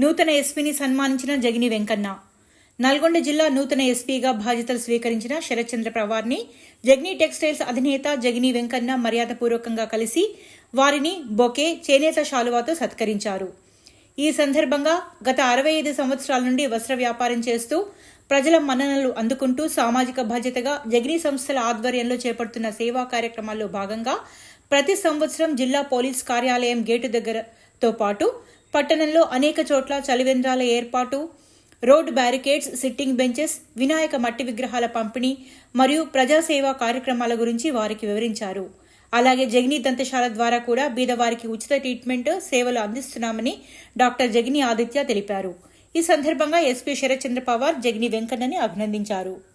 నూతన ఎస్పీని సన్మానించిన జగిని వెంకన్న. నల్గొండ జిల్లా నూతన ఎస్పీగా బాధ్యతలు స్వీకరించిన శరత్చంద్ర పవార్ని జగ్ని టెక్స్టైల్స్ అధినేత జగిని వెంకన్న మర్యాదపూర్వకంగా కలిసి వారిని బొకే చేనేత శాలువాతో సత్కరించారు. ఈ సందర్భంగా గత అరవై ఐదు సంవత్సరాల నుండి వస్త్ర వ్యాపారం చేస్తూ ప్రజల మన్ననలు అందుకుంటూ సామాజిక బాధ్యతగా జగ్ని సంస్థల ఆధ్వర్యంలో చేపడుతున్న సేవా కార్యక్రమాల్లో భాగంగా ప్రతి సంవత్సరం జిల్లా పోలీస్ కార్యాలయం గేటు దగ్గరతో పాటు పట్టణంలో అనేక చోట్ల చలివేంద్రాల ఏర్పాటు road barricades sitting benches Vinayaka మట్టి విగ్రహాల పంపిణీ మరియు ప్రజాసేవా కార్యక్రమాల గురించి వారికి వివరించారు. అలాగే జగిని దంతశాల ద్వారా కూడా బీదవారికి ఉచిత ట్రీట్మెంట్ సేవలు అందిస్తున్నామని డాక్టర్ జగిని ఆదిత్య తెలిపారు. ఈ సందర్భంగా ఎస్పీ శరత్చంద్ర పవార్ జగిని వెంకన్నని అభినందించారు.